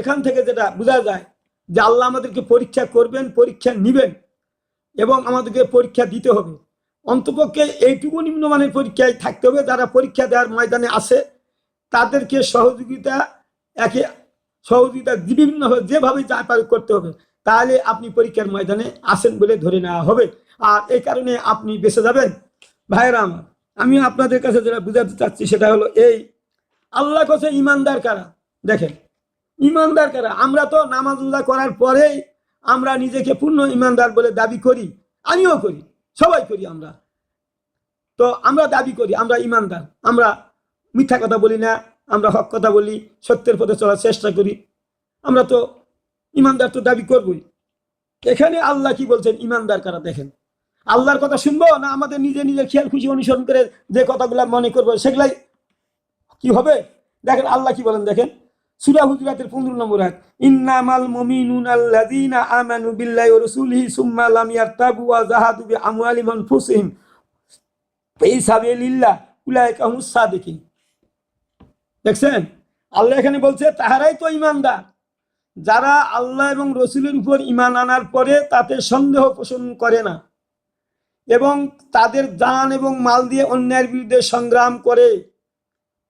এখান থেকে যেটা বোঝা যায় যে আল্লাহ আমাদেরকে পরীক্ষা করবেন, পরীক্ষা নিবেন এবং আমাদেরকে পরীক্ষা দিতে হবে। অন্তপক্ষে এইটুকু নিম্নমানের পরীক্ষায় থাকতে হবে। যারা পরীক্ষা দেওয়ার ময়দানে আসে তাদেরকে সহযোগিতা, একে সহযোগিতা বিভিন্নভাবে যেভাবে যা পারে করতে হবে, তাহলে আপনি পরীক্ষার ময়দানে আসেন বলে ধরে নেওয়া হবে। আর এই কারণে আপনি বেঁচে যাবেন। ভাইরা আমার, আমি আপনাদের কাছে যেটা বুঝাতে চাচ্ছি সেটা হলো এই আল্লাহ কাছে ইমানদার কারা? দেখেন ইমানদার কারা? আমরা তো নামাজ রোজা করার পরেই আমরা নিজেকে পূর্ণ ইমানদার বলে দাবি করি। আমিও করি, সবাই করি আমরা। তো আমরা দাবি করি, আমরা ইমানদার। আমরা মিথ্যা কথা বলি না, আমরা হক কথা বলি, সত্যের পথে চলার চেষ্টা করি। আমরা তো ইমানদার তো দাবি করবই। এখানে আল্লাহ কি বলছেন? ইমানদার কারা দেখেন? আল্লাহর কথা শুনব না আমাদের নিজে নিজের খেয়াল খুশি অনুসরণ করে যে কথাগুলো মনে করব? সেগুলাই কি হবে? দেখেন আল্লাহ কি বলেন দেখেন। সূরা হুজুরাতের 15 নম্বর আয়াত, ইন্নামাল মুমিনুনা আল্লাযীনা আমানু বিল্লাহি ওয়া রাসূলিহি সুম্মা লাম ইয়ারতাবু ওয়া জাহাদু বিআমওয়ালিহিম ওয়া আনফুসিহিম। ফি সাবিলিল্লাহ, উলাইকা হুমুস সাদিকিন। দেখছেন? আল্লাহ এখানে বলছে, তাহারাই তো ইমানদার যারা আল্লাহ এবং রসুলের উপর ইমান আনার পরে তাতে সন্দেহ পোষণ করে না এবং তাদের দান এবং মাল দিয়ে অন্যায়ের বিরুদ্ধে সংগ্রাম করে,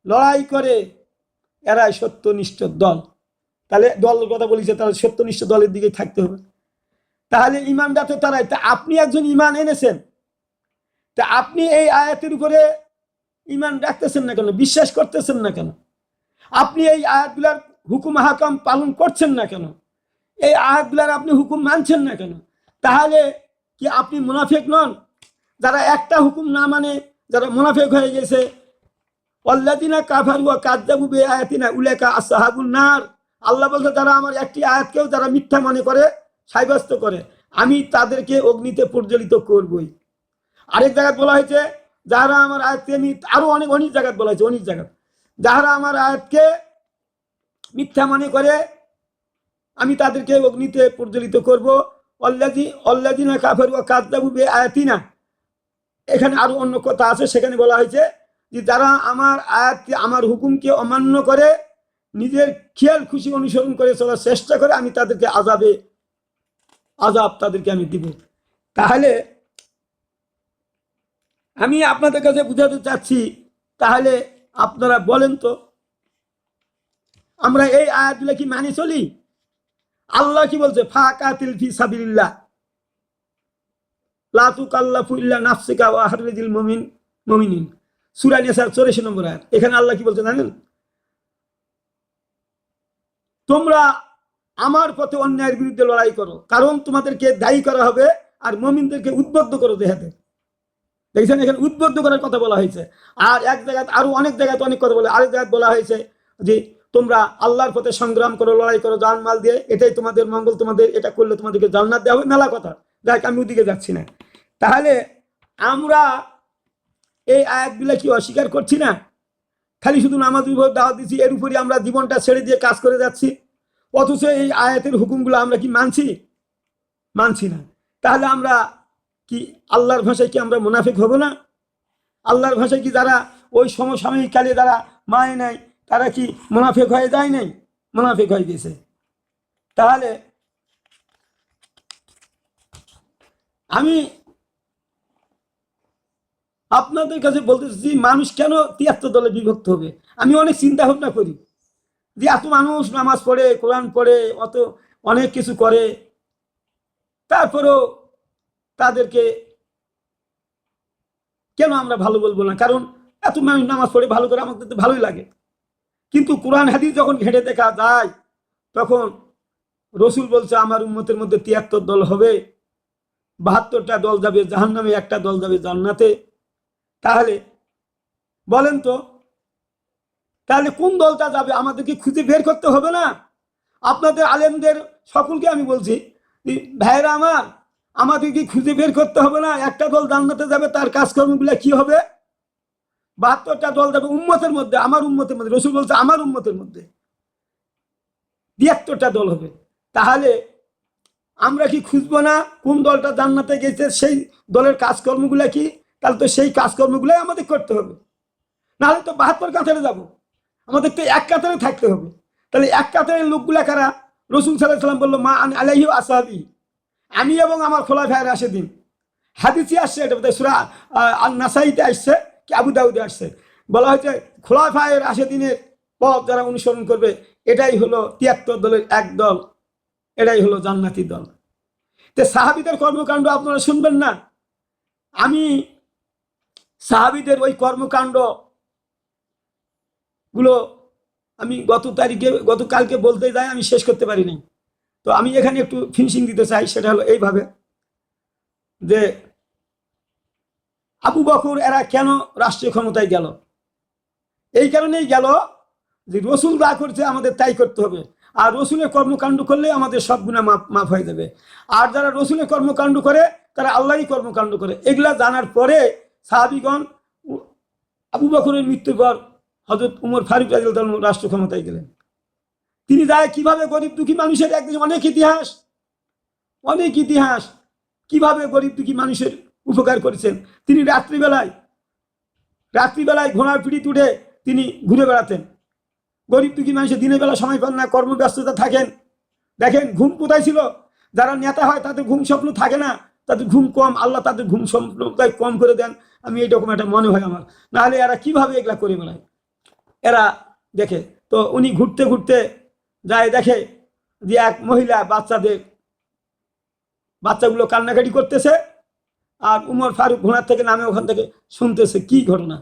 লড়াই করে এরাই সত্যনিষ্ঠ দল। তাহলে দল কথা বলেছে তাহলে সত্যনিষ্ঠ দলের দিকে থাকতে হবে। তাহলে ইমানটা তো তারাই। তা আপনি একজন ইমান এনেছেন। তা আপনি এই আয়াতের উপরে ইমান রাখতেছেন না কেন? বিশ্বাস করতেছেন না কেন? আপনি এই আয়াতগুলার হুকুম হাকাম পালন করছেন না কেন? এই আয়াতগুলার আপনি হুকুম মানছেন না কেন? তাহলে কি আপনি মুনাফেক নন? যারা একটা হুকুম না মানে যারা মুনাফেক হয়ে গেছে অল্লাদিনা কাফার ওয়া কাদ্দাবু বে আয়াতিনা উলেকা আসহাবুন নার। আল্লাহ বলছে, যারা আমার একটি আয়াতকেও যারা মিথ্যা মনে করে, সাব্যস্ত করে, আমি তাদেরকে অগ্নিতে প্রজ্বলিত করবই। আরেক জায়গায় বলা হয়েছে, যারা আমার আয়াতকে আমি আরও অনেক অনেক জায়গায় বলা হয়েছে অনেক জায়গায়। যারা আমার আয়াতকে মিথ্যা মনে করে, আমি তাদেরকে অগ্নিতে প্রজ্বলিত করব। অল্লাদি অল্লাদিনা কাফের ও কাদ্দাবু বে আয়াতিনা এখানে আরও অন্য কথা আছে, সেখানে বলা হয়েছে যে যারা আমার আয়াতকে, আমার হুকুমকে অমান্য করে, নিজের খেয়াল খুশি অনুসরণ করে চলার চেষ্টা করে, আমি তাদেরকে আজাবে আজাব তাদেরকে আমি দিব। তাহলে আমি আপনাদের কাছে বুঝাতে চাচ্ছি, তাহলে আপনারা বলেন তো, আমরা এই আয়াতগুলো কি মানি চলি? আল্লাহ কি বলছে? ফাকাতিল ফি সাবিলিল্লাহ। লা তুকাল্লাফু ইল্লা নাফসিকা ওয়া মুমিন সূরা নিসার 84 নম্বর আয়াত। এখানে আল্লাহ কি বলছে জানেন? তোমরা আমার পথে অন্যায়ের বিরুদ্ধে লড়াই করো, কারণ তোমাদেরকে দায়ী করা হবে আর মমিনদেরকে উদ্বুদ্ধ করো দেহাতে। দেখছেন এখানে উদ্বুদ্ধ করার কথা বলা হয়েছে। আর এক জায়গায় আরও অনেক জায়গায় অনেক কথা বলে আরেক জায়গায় বলা হয়েছে যে, তোমরা আল্লাহর পথে সংগ্রাম করো, লড়াই করো, জান মাল দিয়ে। এটাই তোমাদের মঙ্গল, তোমাদের এটা করলে তোমাদেরকে জান্নাত দেওয়া হবে। মেলা কথা। দেখ আমি ওদিকে যাচ্ছি না। তাহলে আমরা এই আয়াতগুলো কি অস্বীকার করছি না? খালি শুধু নামাজ উপর দাওয়াত দিচ্ছি এর উপরই আমরা জীবনটা ছেড়ে দিয়ে কাজ করে যাচ্ছি। অথচ এই আয়াতের হুকুমগুলো আমরা কি মানছি? মানছি না। তাহলে আমরা কি আল্লাহর ভাষায় কি আমরা মুনাফিক হব না? আল্লাহর ভাষায় কি যারা ওই সমসাময়িক কালে যারা মানে নাই, তারা কি মুনাফিক হয়ে যায় নাই? মুনাফিক হয়ে গেছে। তাহলে আমি আপনাদের কাছে বলতে চাচ্ছি মানুষ কেন তিয়াত্তর দলে বিভক্ত হবে? আমি অনেক চিন্তা ভাবনা করি। যে এত মানুষ নামাজ পড়ে, কোরআন পড়ে, অত অনেক কিছু করে, তারপরেও তাদেরকে কেন আমরা ভালো বলব না? কারণ এত মানুষ নামাজ পড়ে ভালো করে আমাদের তো ভালোই লাগে। কিন্তু কোরআন হাদিস যখন ঘেঁটে দেখা যায়, তখন রসুল বলছে, আমার উন্মতের মধ্যে তিয়াত্তর দল হবে। বাহাত্তরটা দল যাবে জাহান নামে একটা দল যাবে জান্নাতে। তাহলে বলেন তো, তাহলে কোন দলটা যাবে? আমাদেরকে খুঁজে বের করতে হবে না? আপনাদের আলেমদের সকলকে আমি বলছি ভাইরা আমার, আমাদেরকে খুঁজে বের করতে হবে না। একটা দল জান্নাতে যাবে, তার কাজকর্মগুলো কি হবে? বাহাত্তরটা দল যাবে উন্মতের মধ্যে, আমার উম্মতের মধ্যে। রসুল বলছে, আমার উম্মতের মধ্যে। তিয়াত্তরটা দল হবে। তাহলে আমরা কি খুঁজবো না? কোন দলটা জান্নাতে গেছে, সেই দলের কাজকর্মগুলো কি? তাহলে তো সেই কাজকর্মগুলোই আমাদের করতে হবে। নাহলে তো বাহাত্তর কাতারে যাব। আমাদের তো এক কাতারে থাকতে হবে। তাহলে এক কাতারের লোকগুলা কারা? রসুল সাল্লাহ সাল্লাম বলল, মা আলাইহি আসাহাবি। আমি এবং আমার খোলা ভাইয়ের আসে দিন হাদিসি আসছে, এটা বোধহয় সুরা আল নাসাইতে আসছে কি আবু দাউদে আসছে। বলা হয়েছে খোলা ভাইয়ের আসে দিনের পথ যারা অনুসরণ করবে, এটাই হলো তিয়াত্তর দলের এক দল, এটাই হলো জান্নাতি দল। তো সাহাবিদের কর্মকাণ্ড আপনারা শুনবেন না। আমি সাহাবিদের ওই কর্মকাণ্ডগুলো আমি গত তারিখে গতকালকে বলতে যাই, আমি শেষ করতে পারিনি। তো আমি এখানে একটু ফিনিশিং দিতে চাই, সেটা হলো এইভাবে যে আবু বকর এরা কেন রাষ্ট্রীয় ক্ষমতায় গেল? এই কারণেই গেল যে রসুল যা করছে আমাদের তাই করতে হবে। আর রসুলের কর্মকাণ্ড করলে আমাদের সব গুণা মাফ মাফ হয়ে যাবে। আর যারা রসুলের কর্মকাণ্ড করে, তারা আল্লাহই কর্মকাণ্ড করে। এগুলা জানার পরে সাহাবিগণ আবু বকরের মৃত্যুর পর হজরত উমর ফারুক রাজিল রাষ্ট্র ক্ষমতায় গেলেন। তিনি যায় কীভাবে গরিব দুঃখী মানুষের একদিন অনেক ইতিহাস অনেক ইতিহাস কীভাবে গরিব দুঃখী মানুষের উপকার করেছেন। তিনি রাত্রিবেলায় রাত্রিবেলায় ঘোড়ার পিড়ি তুলে তিনি ঘুরে বেড়াতেন। গরিব দুঃখী মানুষের দিনের বেলা সময় পান না, কর্মব্যস্ততা থাকেন। দেখেন ঘুম কোথায় ছিল? যারা নেতা হয় তাদের ঘুম স্বপ্ন থাকে না। তাদের ঘুম কম, আল্লাহ তাদের ঘুম সম্প্রদায় কম করে দেন। আমি এইরকম একটা মনে হয় আমার। নাহলে এরা কীভাবে এগুলা করে বেড়ায়? এরা দেখে, তো উনি ঘুরতে ঘুরতে যায়, দেখে যে এক মহিলা বাচ্চাদের, বাচ্চাগুলো কান্নাকাটি করতেছে, আর উমর ফারুক ঘোড়ার থেকে নামে ওখান থেকে শুনতেছে, কি ঘটনা?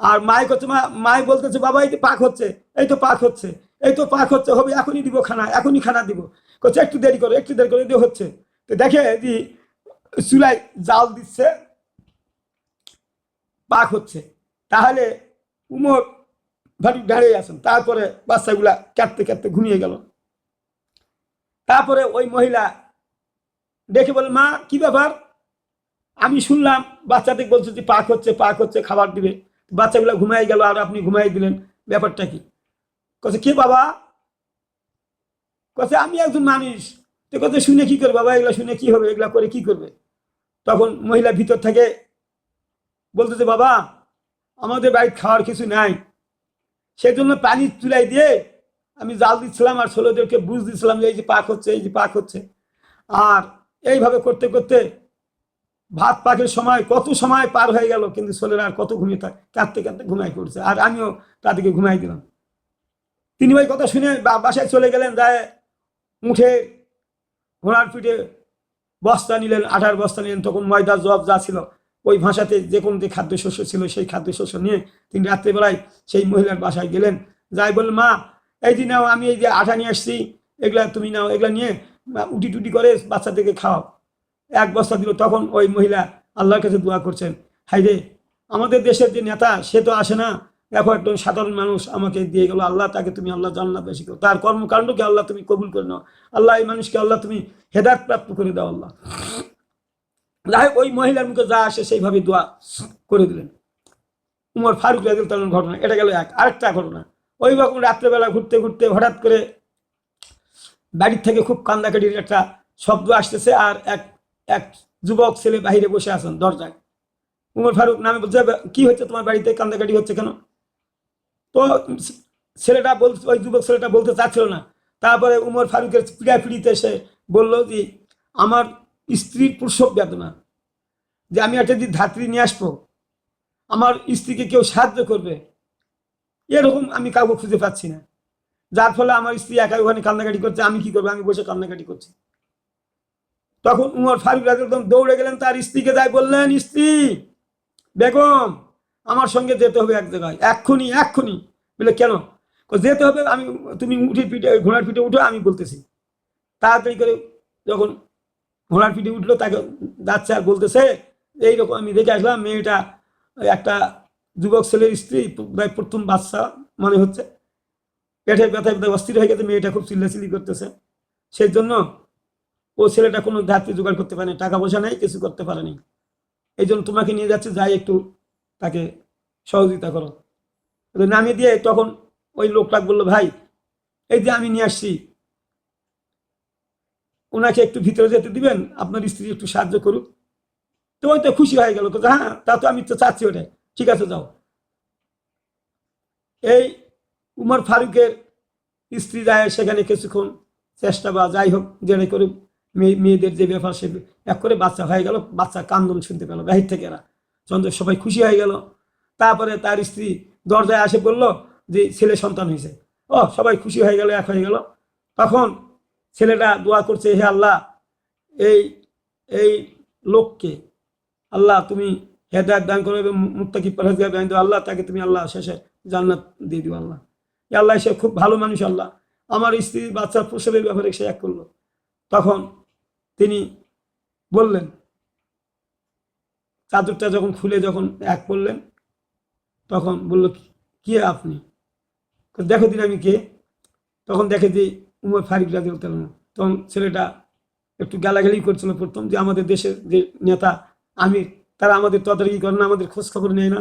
আর মায় করছে মা মায় বলতেছে, বাবা, এই তো পাক হচ্ছে, এই তো পাক হচ্ছে, এই তো পাক হচ্ছে, হবে, এখনই দিব খানা, এখনই খানা দিব। করছে একটু দেরি করো, একটু দেরি করে দিয়ে হচ্ছে। তো দেখে যে চুলায় জাল দিচ্ছে পাক হচ্ছে। তাহলে উমর ফারুক দাঁড়িয়ে আছেন। তারপরে বাচ্চাগুলা কাটতে কাটতে ঘুমিয়ে গেল। তারপরে ওই মহিলা দেখে বলে, মা, কি ব্যাপার? আমি শুনলাম বাচ্চাদের বলছে যে পাক হচ্ছে পাক হচ্ছে, খাবার দিবে। বাচ্চাগুলো ঘুমাই গেল, আর আপনি ঘুমাই দিলেন। ব্যাপারটা কি? কছে কে বাবা? কছে আমি একজন মানুষ। তো কত শুনে কি করবে? বাবা, এগুলো শুনে কি হবে? এগুলা করে কি করবে? তখন মহিলা ভিতর থেকে বলতেছে, বাবা, আমাদের বাড়ির খাওয়ার কিছু নাই। সেই জন্য পানি চুলাই দিয়ে আমি জাল দিচ্ছিলাম আর ছেলেদেরকে বুঝ দিচ্ছিলাম যে এই যে পাক হচ্ছে, এই যে পাক হচ্ছে। আর এইভাবে করতে করতে ভাত পাকের সময় কত সময় পার হয়ে গেল, কিন্তু ছেলেরা আর কত ঘুমিয়ে থাকে, কাঁদতে কাঁদতে ঘুমাই পড়ছে। আর আমিও তাদেরকে ঘুমাই দিলাম। তিনি ওই কথা শুনে বাসায় চলে গেলেন, যায় উঠে ঘোড়ার পিঠে বস্তা নিলেন, আঠার বস্তা নিলেন, তখন ময়দা জব যা ছিল, ওই ভাষাতে যে কোনো যে খাদ্যশস্য ছিল, সেই খাদ্যশস্য নিয়ে তিনি রাত্রেবেলায় সেই মহিলার বাসায় গেলেন। যাই বললেন, মা, এই যে নাও, আমি এই যে আঠা নিয়ে আসছি, এগুলা তুমি নাও, এগুলা নিয়ে উটি টুটি করে বাচ্চাদেরকে খাও এক বস্তা দিল, তখন ওই মহিলা আল্লাহর কাছে দোয়া করছেন হাই রে, আমাদের দেশের যে নেতা, সে তো আসে না দেখো, একজন সাধারণ মানুষ আমাকে দিয়ে গেলো, আল্লাহ তাকে তুমি, আল্লাহ জান্নাত বেশি করো। তার কর্মকাণ্ডকে আল্লাহ তুমি কবুল করে নাও। আল্লাহ এই মানুষকে, আল্লাহ তুমি হেদায়ত প্রাপ্ত করে দাও আল্লাহ। যাই ওই মহিলার মুখে যা আসে সেইভাবে দোয়া করে দিলেন। উমর ফারুক রাজিল তালন ঘটনা, এটা গেল এক। আরেকটা ঘটনা, ওই রকম রাত্রেবেলা ঘুরতে ঘুরতে হঠাৎ করে বাড়ির থেকে খুব কান্দাকাটির একটা শব্দ আসতেছে আর এক এক যুবক ছেলে বাইরে বসে আছেন দরজায়। উমর ফারুক নামে বলছে, কি হচ্ছে? তোমার বাড়িতে কান্দাকাটি হচ্ছে কেন? তো ছেলেটা বল ওই যুবক ছেলেটা বলতে চাচ্ছিল না। তারপরে উমর ফারুকের পিড়া পিড়িতে এসে বলল যে, আমার স্ত্রীর প্রসব বেদনা, যে আমি একটা যদি ধাত্রী নিয়ে আসব, আমার স্ত্রীকে কেউ সাহায্য করবে, এরকম আমি কাউকে খুঁজে পাচ্ছি না। যার ফলে আমার স্ত্রী একা ওখানে কান্নাকাটি করছে, আমি কি করব? আমি বসে কান্নাকাটি করছি। তখন উমর ফারুক একদম দৌড়ে গেলেন, তার স্ত্রীকে যাই বললেন, স্ত্রী, বেগম আমার সঙ্গে যেতে হবে এক জায়গায়, এক্ষুনি এক্ষুনি। বলে, কেন? যেতে হবে, আমি, তুমি উঠে পিঠে ঘোড়ার পিঠে উঠো, আমি বলতেছি। তাড়াতাড়ি করে যখন ঘোড়ার পিঠে উঠল, তাকে যাচ্ছে আর বলতেছে এইরকম আমি দেখে আসলাম, মেয়েটা একটা যুবক ছেলের স্ত্রী, প্রায় প্রথম বাচ্চা, মনে হচ্ছে। পেটের ব্যথায় ব্যথায় অস্থির হয়ে গেছে, মেয়েটা খুব চিল্লাচিল্লি করতেছে। সেই জন্য ও ছেলেটা কোনো ধাত্রী জোগাড় করতে পারেনি, টাকা পয়সা নেই, কিছু করতে পারেনি। এই জন্য তোমাকে নিয়ে যাচ্ছে, যাই একটু তাকে সহযোগিতা করো। নামিয়ে দিয়ে তখন ওই লোকটা বলল, ভাই, এই যে আমি নিয়ে আসছি, ওনাকে একটু ভিতরে যেতে দিবেন, আপনার স্ত্রী একটু সাহায্য করুক। তো ওই তো খুশি হয়ে গেল হ্যাঁ তা তো আমি তো চাচ্ছি ওটাই ঠিক আছে, যাও। এই উমর ফারুকের স্ত্রী যায়, সেখানে কিছুক্ষণ চেষ্টা বা যাই হোক যেটা করে মেয়ে মেয়েদের যে ব্যাপার সে এক করে বাচ্চা হয়ে গেল, বাচ্চা কান্দন শুনতে পেল, বাহির থেকে এরা। চন্দ্র সবাই খুশি হয়ে গেল। তারপরে তার স্ত্রী দরজায় আসে বলল যে ছেলে সন্তান হয়েছে। ও, সবাই খুশি হয়ে গেল, এক হয়ে গেল। তখন ছেলেটা দোয়া করছে, হে আল্লাহ, এই এই লোককে আল্লাহ তুমি হেদায়ত দান করো এবং মুক্তাকি পরহেজগার আল্লাহ, তাকে তুমি আল্লাহ শেষে জান্নাত দিয়ে দিও আল্লাহ। আল্লাহ, সে খুব ভালো মানুষ আল্লাহ। আমার স্ত্রী বাচ্চার প্রসবের ব্যাপারে সে এক করল। তখন তিনি বললেন চাদরটা যখন খুলে যখন এক করলেন তখন বলল, কে আপনি? দেখো দিন আমি কে। তখন দেখে যে উমর ফারিক রাজি তখন ছেলেটা একটু গালাগালি করছিল প্রথম, যে আমাদের দেশের যে নেতা আমির, তারা আমাদের তদারকি করে না, আমাদের খোঁজ খবর নেয় না,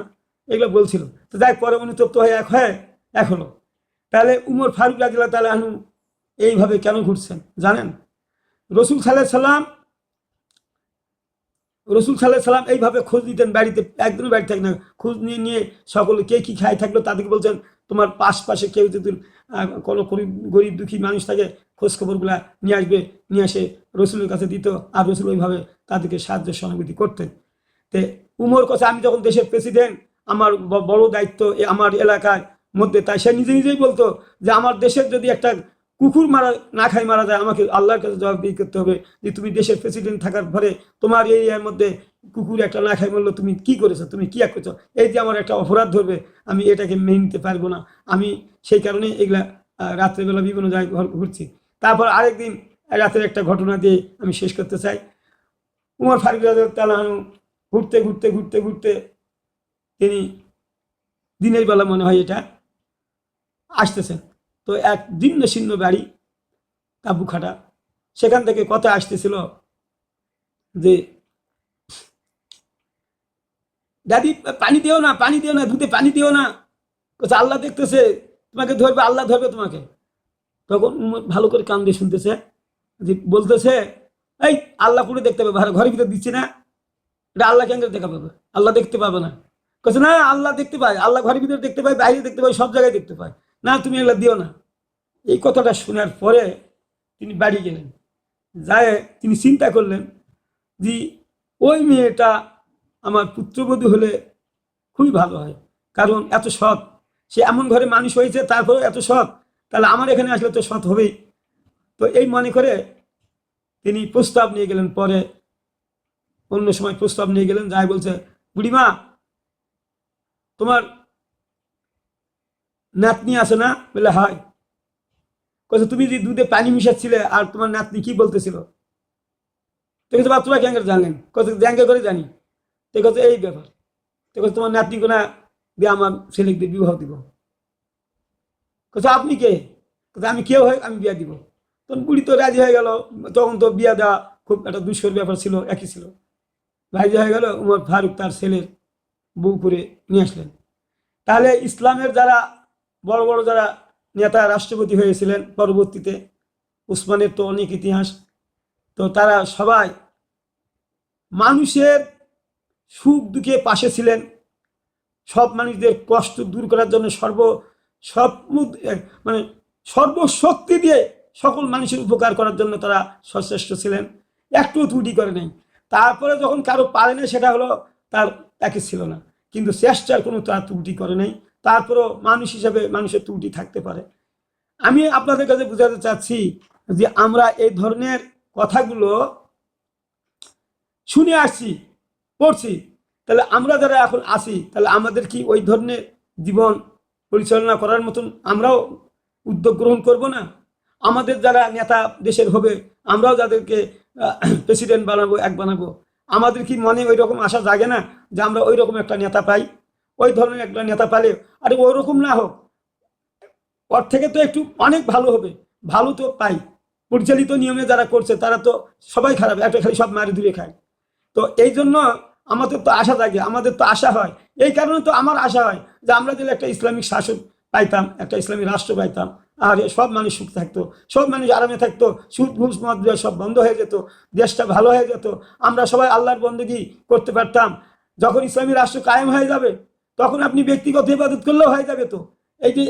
এগুলো বলছিল। তো যাই পরে অনুতপ্ত হয়ে এক হয়ে হলো। তাহলে উমর ফারুক রাজিল্লা তাহলে আনু এইভাবে কেন ঘুরছেন, জানেন? রসুল সাল্লাহ সাল্লাম রসুল সাল্লাহ সাল্লাম এইভাবে খোঁজ দিতেন বাড়িতে, একদমই বাড়ি থাকে না। খোঁজ নিয়ে নিয়ে সকলে কে কী খায় থাকল তাদেরকে বলছেন, তোমার পাশ পাশে কেউ যদি কোনো গরিব গরিব দুঃখী মানুষ থাকে খোঁজ খবরগুলা নিয়ে আসবে, নিয়ে আসে রসুলের কাছে দিত আর রসুল ওইভাবে তাদেরকে সাহায্য সহানুভূতি করতেন। তে উমর কথা আমি যখন দেশের প্রেসিডেন্ট আমার বড় দায়িত্ব আমার এলাকার মধ্যে, তাই সে নিজে নিজেই বলতো যে, আমার দেশের যদি একটা কুকুর মারা, না খাই মারা যায়, আমাকে আল্লাহর কাছে জবাবদিহি করতে হবে যে তুমি দেশের প্রেসিডেন্ট থাকার পরে তোমার এই এর মধ্যে কুকুর একটা না খাই বলল তুমি কি করেছ? তুমি কি করছ? এই যে আমার একটা অপরাধ ধরবে, আমি এটাকে মেনে নিতে পারব না। আমি সেই কারণে এগুলা রাত্রেবেলা বিভিন্ন জায়গায় ঘর, ঘুরছি। তারপর আরেকদিন রাতের একটা ঘটনা দিয়ে আমি শেষ করতে চাই। উমর ফারুক তালাহানু ঘুরতে ঘুরতে ঘুরতে ঘুরতে তিনি দিনের বেলা মনে হয় এটা আসতেছেন। তো এক জীর্ণ শীর্ণ বাড়ি তাবু খাটা সেখান থেকে কথা আসতেছিল যে, দাদি, পানি দিও না, পানি দিও না, দুধে পানি দিও না। কোথাও আল্লাহ দেখতেছে, তোমাকে ধরবে, আল্লাহ ধরবে তোমাকে। তখন ভালো করে কান দিয়ে শুনতেছে, যে বলতেছে, এই, আল্লাহ করে দেখতে পাবে ঘরে- ঘরের ভিতরে দিচ্ছি না। এটা আল্লাহ কেন দেখা পাবে, আল্লাহ দেখতে পাবে না। কাছে না, আল্লাহ দেখতে পায়, আল্লাহ ঘরের ভিতরে দেখতে পায়, বাইরে দেখতে পায়, সব জায়গায় দেখতে পায়। না, তুমি এগুলো দিও না। এই কথাটা শোনার পরে তিনি বাড়ি গেলেন। যায় তিনি চিন্তা করলেন যে, ওই মেয়েটা আমার পুত্রবধূ হলে খুবই ভালো হয়। কারণ এত সৎ। সে এমন ঘরে মানুষ হয়েছে, তারপরেও এত সৎ। তাহলে আমার এখানে আসলে তো সৎ হবেই। তো এই মনে করে তিনি প্রস্তাব নিয়ে গেলেন। পরে অন্য সময় প্রস্তাব নিয়ে গেলেন। যাই বলছে, বুড়িমা, তোমার নাতনি আছে না? বলে হয় কছে তুমি যে দুধে পানি মিশাচ্ছিলে আর তোমার নাতনি কি বলতেছিল? তো কিছু বাচ্চারা ক্যাঙ্গে জানলেন করে জানি। তো কত এই ব্যাপার। তো কত তোমার নাতনি কোনা দিয়ে আমার ছেলেকে বিবাহ দিব। কত আপনি কে? আমি কেউ হয়, আমি বিয়া দিব। তখন বুড়ি তো রাজি হয়ে গেল। তখন তো বিয়া দেওয়া খুব একটা দুষ্কর ব্যাপার ছিল, একই ছিল। রাজি হয়ে গেল, উমর ফারুক তার ছেলের বউ করে নিয়ে আসলেন। তাহলে ইসলামের যারা বড় বড় যারা নেতা, রাষ্ট্রপতি হয়েছিলেন পরবর্তীতে, উসমানের তো অনেক ইতিহাস। তো তারা সবাই মানুষের সুখ দুঃখে পাশে ছিলেন। সব মানুষদের কষ্ট দূর করার জন্য সর্ব, সব মানে সর্বশক্তি দিয়ে সকল মানুষের উপকার করার জন্য তারা সচেষ্ট ছিলেন। একটু ত্রুটি করে নাই। তারপরে যখন কারও পারে না সেটা হলো তার, তাকে ছিল না। কিন্তু চেষ্টার কোনো তার ত্রুটি করে নাই। তারপরেও মানুষ হিসাবে মানুষের ত্রুটি থাকতে পারে। আমি আপনাদের কাছে বোঝাতে চাচ্ছি যে আমরা এই ধরনের কথাগুলো শুনে আসছি, পড়ছি, তাহলে আমরা যারা এখন আসি তাহলে আমাদের কি ওই ধরনের জীবন পরিচালনা করার মতন আমরাও উদ্যোগ গ্রহণ করব না? আমাদের যারা নেতা দেশের হবে, আমরাও যাদেরকে প্রেসিডেন্ট বানাবো, এক বানাবো। আমাদের কি মনে ওই রকম আশা জাগে না যে আমরা ওই রকম একটা নেতা পাই? ওই ধরনের একটা নেতা পালে, আরে ওই রকম না হোক। ওর থেকে তো একটু অনেক ভালো হবে। ভালো তো পাই। পরিচালিত নিয়মে যারা করছে, তারা তো সবাই খারাপ, একটা খালি সব মারি দূরে খায়। তো এই জন্য আমাদের তো আশা থাকে আমাদের তো আশা হয়। এই কারণে তো আমার আশা হয় যে আমরা যদি একটা ইসলামিক শাসন পাইতাম, একটা ইসলামী রাষ্ট্র পাইতাম, আর সব মানুষ সুখ থাকতো। সব মানুষ আরামে থাকতো, সুদ, ঘুষ, মদ সব বন্ধ হয়ে যেত, দেশটা ভালো হয়ে যেত। আমরা সবাই আল্লাহর বন্দগি করতে পারতাম। যখন ইসলামী রাষ্ট্র কায়েম হয়ে যাবে তখন আপনি ব্যক্তিগত ইবাদত করলেও হয়ে যাবে তো। এই যে,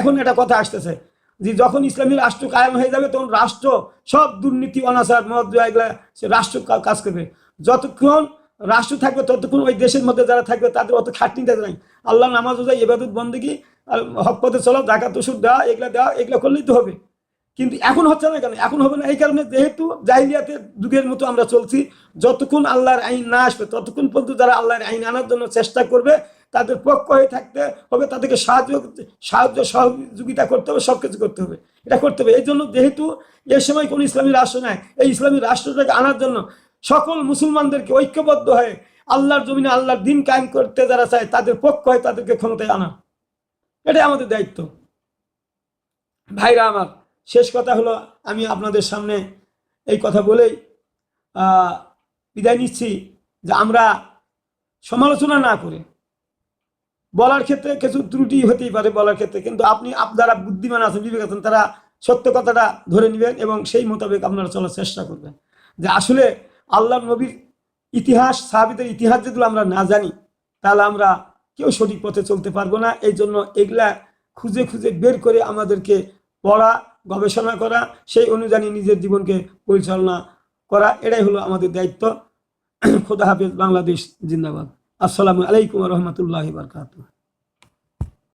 এখন একটা কথা আসতেছে যে, যখন ইসলামী রাষ্ট্র কায়েম হয়ে যাবে, তখন রাষ্ট্র, সব দুর্নীতি, অনাচার, মদ এগুলা সে রাষ্ট্র কাজ করবে। যতক্ষণ রাষ্ট্র থাকবে, ততক্ষণ ওই দেশের মধ্যে যারা থাকবে, তাদের অত খাটনি থাকে নাই আল্লাহ নামাজ রোজা এবাদত বন্দেগি, আর হক পথে চলো, জাকাত, ওষুধ দেওয়া, এগুলা দেওয়া, এগুলো করলেই তো হবে। কিন্তু এখন হচ্ছে না কেন? এখন হবে না এই কারণে যেহেতু জাহিলিয়াতের যুগের মতো আমরা চলছি, যতক্ষণ আল্লাহর আইন না আসবে, ততক্ষণ পর্যন্ত যারা আল্লাহর আইন আনার জন্য চেষ্টা করবে, তাদের পক্ষ হয়ে থাকতে হবে, তাদেরকে সাহায্য সাহায্য সহযোগিতা করতে হবে সব কিছু করতে হবে। এটা করতে হবে। এই জন্য যেহেতু এ সময় কোনো ইসলামী রাষ্ট্র নাই, এই ইসলামী রাষ্ট্রটাকে আনার জন্য সকল মুসলমানদেরকে ঐক্যবদ্ধ হয়ে আল্লাহর জমিনে আল্লাহর দিন কায়েম করতে যারা চায়, তাদের পক্ষ হয়ে তাদেরকে ক্ষমতায় আনা। এটাই আমাদের দায়িত্ব। ভাইরা আমার শেষ কথা হলো, আমি আপনাদের সামনে এই কথা বলেই বিদায় নিচ্ছি যে আমরা সমালোচনা না করে, বলার ক্ষেত্রে কিছু ত্রুটি হতেই পারে বলার ক্ষেত্রে, কিন্তু আপনি আপ- যারা বুদ্ধিমান আছেন, বিবেক আছেন, তারা সত্য কথাটা ধরে নেবেন এবং সেই মোতাবেক আপনারা চলার চেষ্টা করবেন। যে আসলে আল্লাহ নবীর ইতিহাস, সাহাবিদের ইতিহাস যেগুলো আমরা না জানি, তাহলে আমরা কেউ সঠিক পথে চলতে পারব না। এই জন্য এগুলা খুঁজে খুঁজে বের করে আমাদেরকে পড়া গবেষণা করা, সেই অনুযায়ী নিজের জীবনকে পরিচালনা করা, এটাই হলো আমাদের দায়িত্ব। খোদা হাফেজ, বাংলাদেশ জিন্দাবাদ। আসসালামু আলাইকুম রহমতুল্লাহ বারকাতুহ।